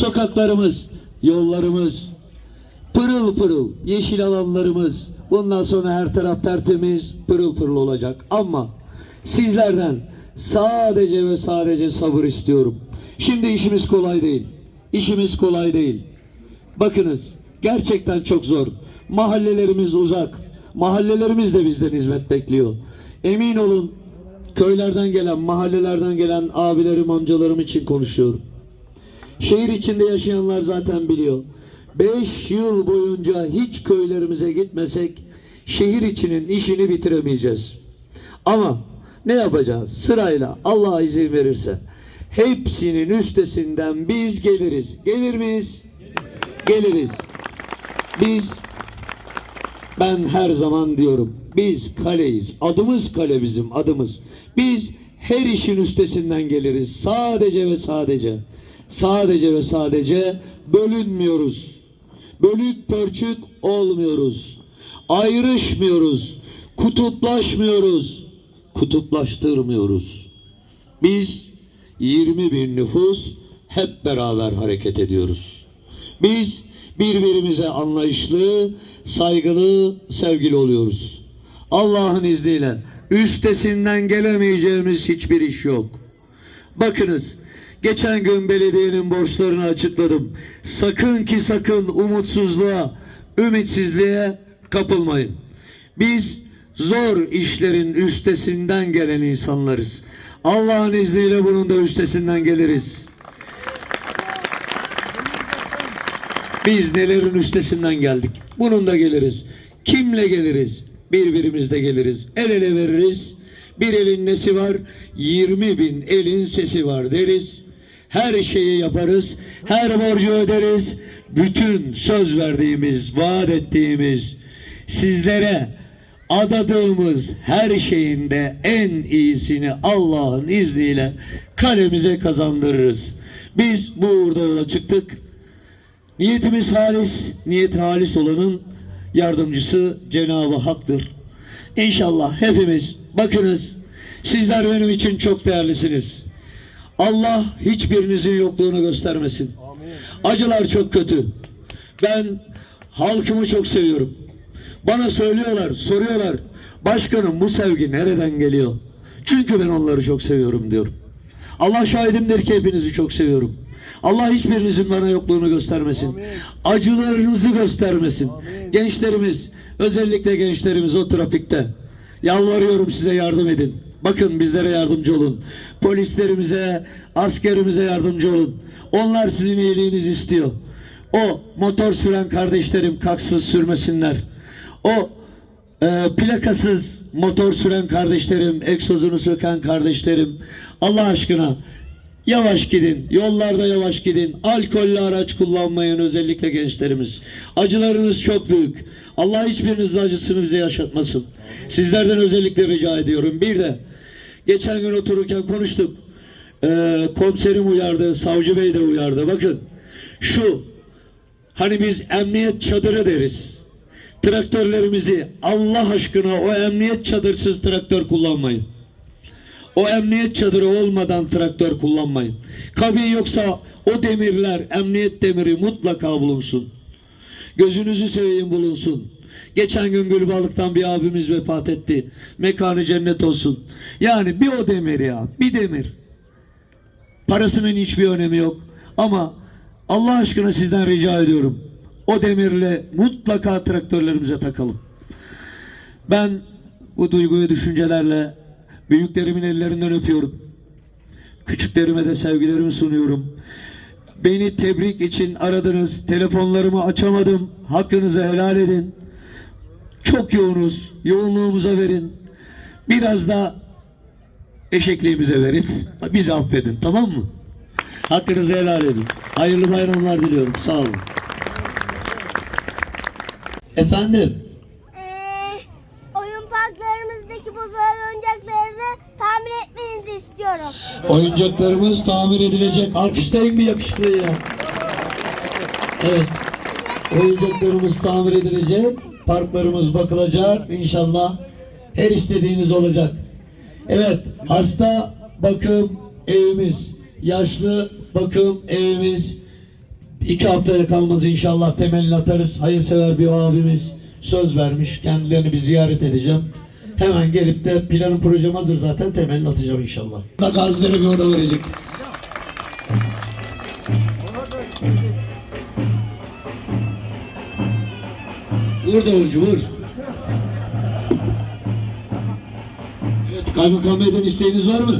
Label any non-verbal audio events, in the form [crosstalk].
Sokaklarımız, yollarımız, pırıl pırıl yeşil alanlarımız bundan sonra her taraf tertemiz pırıl pırıl olacak ama sizlerden sadece ve sadece sabır istiyorum. Şimdi işimiz kolay değil. İşimiz kolay değil. Bakınız gerçekten çok zor. Mahallelerimiz uzak. Mahallelerimiz de bizden hizmet bekliyor. Emin olun köylerden gelen, mahallelerden gelen abilerim, amcalarım için konuşuyorum. Şehir içinde yaşayanlar zaten biliyor. 5 yıl boyunca hiç köylerimize gitmesek şehir içinin işini bitiremeyeceğiz. Ama ne yapacağız? Sırayla Allah izin verirse hepsinin üstesinden biz geliriz. Gelir miyiz? Geliriz. Biz ben her zaman diyorum biz kaleyiz. Adımız kale bizim adımız. Biz her işin üstesinden geliriz. Sadece ve sadece. Sadece ve sadece bölünmüyoruz. Bölük pörçük olmuyoruz. Ayrışmıyoruz. Kutuplaşmıyoruz. Kutuplaştırmıyoruz. Biz 20 bin nüfus hep beraber hareket ediyoruz. Biz birbirimize anlayışlı, saygılı, sevgili oluyoruz. Allah'ın izniyle üstesinden gelemeyeceğimiz hiçbir iş yok. Bakınız, geçen gün belediyenin borçlarını açıkladım. Sakın ki sakın umutsuzluğa, ümitsizliğe kapılmayın. Biz zor işlerin üstesinden gelen insanlarız. Allah'ın izniyle bunun da üstesinden geliriz. Biz nelerin üstesinden geldik. Bunun da geliriz. Kimle geliriz? Birbirimizle geliriz. El ele veririz. Bir elin nesi var? 20 bin elin sesi var deriz. Her şeyi yaparız. Her borcu öderiz. Bütün söz verdiğimiz, vaat ettiğimiz, sizlere adadığımız her şeyin de en iyisini Allah'ın izniyle kalemize kazandırırız. Biz bu uğurda çıktık. Niyetimiz halis, niyeti halis olanın yardımcısı Cenab-ı Hak'tır. İnşallah hepimiz bakınız sizler benim için çok değerlisiniz. Allah hiçbirinizin yokluğunu göstermesin. Acılar çok kötü. Ben halkımı çok seviyorum. Bana söylüyorlar, soruyorlar. Başkanım bu sevgi nereden geliyor? Çünkü ben onları çok seviyorum diyorum. Allah şahidimdir ki hepinizi çok seviyorum. Allah hiçbirinizin bana yokluğunu göstermesin. Acılarınızı göstermesin. Gençlerimiz, özellikle gençlerimiz o trafikte. Yalvarıyorum size yardım edin. Bakın bizlere yardımcı olun. Polislerimize, askerimize yardımcı olun. Onlar sizin iyiliğinizi istiyor. O motor süren kardeşlerim kalksız sürmesinler. O e, plakasız motor süren kardeşlerim, egzozunu söken kardeşlerim, Allah aşkına yavaş gidin, yollarda yavaş gidin, alkollü araç kullanmayın özellikle gençlerimiz. Acılarınız çok büyük. Allah hiçbirinizin acısını bize yaşatmasın. Sizlerden özellikle rica ediyorum. Bir de geçen gün otururken konuştuk. E, komiserim uyardı, savcı bey de uyardı. Bakın şu hani biz emniyet çadırı deriz traktörlerimizi Allah aşkına o emniyet çadırsız traktör kullanmayın. O emniyet çadırı olmadan traktör kullanmayın. Kabi yoksa o demirler, emniyet demiri mutlaka bulunsun. Gözünüzü seveyim bulunsun. Geçen gün Gülbalık'tan bir abimiz vefat etti. Mekanı cennet olsun. Yani bir o demir ya, bir demir. Parasının hiçbir önemi yok. Ama Allah aşkına sizden rica ediyorum. O demirle mutlaka traktörlerimize takalım. Ben bu duyguyu düşüncelerle büyüklerimin ellerinden öpüyorum. Küçüklerime de sevgilerimi sunuyorum. Beni tebrik için aradınız. Telefonlarımı açamadım. Hakkınızı helal edin. Çok yoğunuz. Yoğunluğumuza verin. Biraz da eşekliğimize verin. [laughs] Bizi affedin tamam mı? Hakkınızı helal edin. Hayırlı bayramlar diliyorum. Sağ olun. Efendim? Ee, oyun parklarımızdaki bozulan oyuncaklarını tamir etmenizi istiyorum. Oyuncaklarımız tamir edilecek. Alkışlayın bir yakışıklıyı. Evet. Oyuncaklarımız tamir edilecek. Parklarımız bakılacak. İnşallah her istediğiniz olacak. Evet. Hasta bakım evimiz. Yaşlı bakım evimiz. İki haftaya kalmaz inşallah temelini atarız. Hayırsever bir abimiz söz vermiş. Kendilerini bir ziyaret edeceğim. Hemen gelip de planın projem hazır zaten temelini atacağım inşallah. Gazilere bir oda verecek. Vur davulcu vur. Evet kaymakam beyden isteğiniz var mı?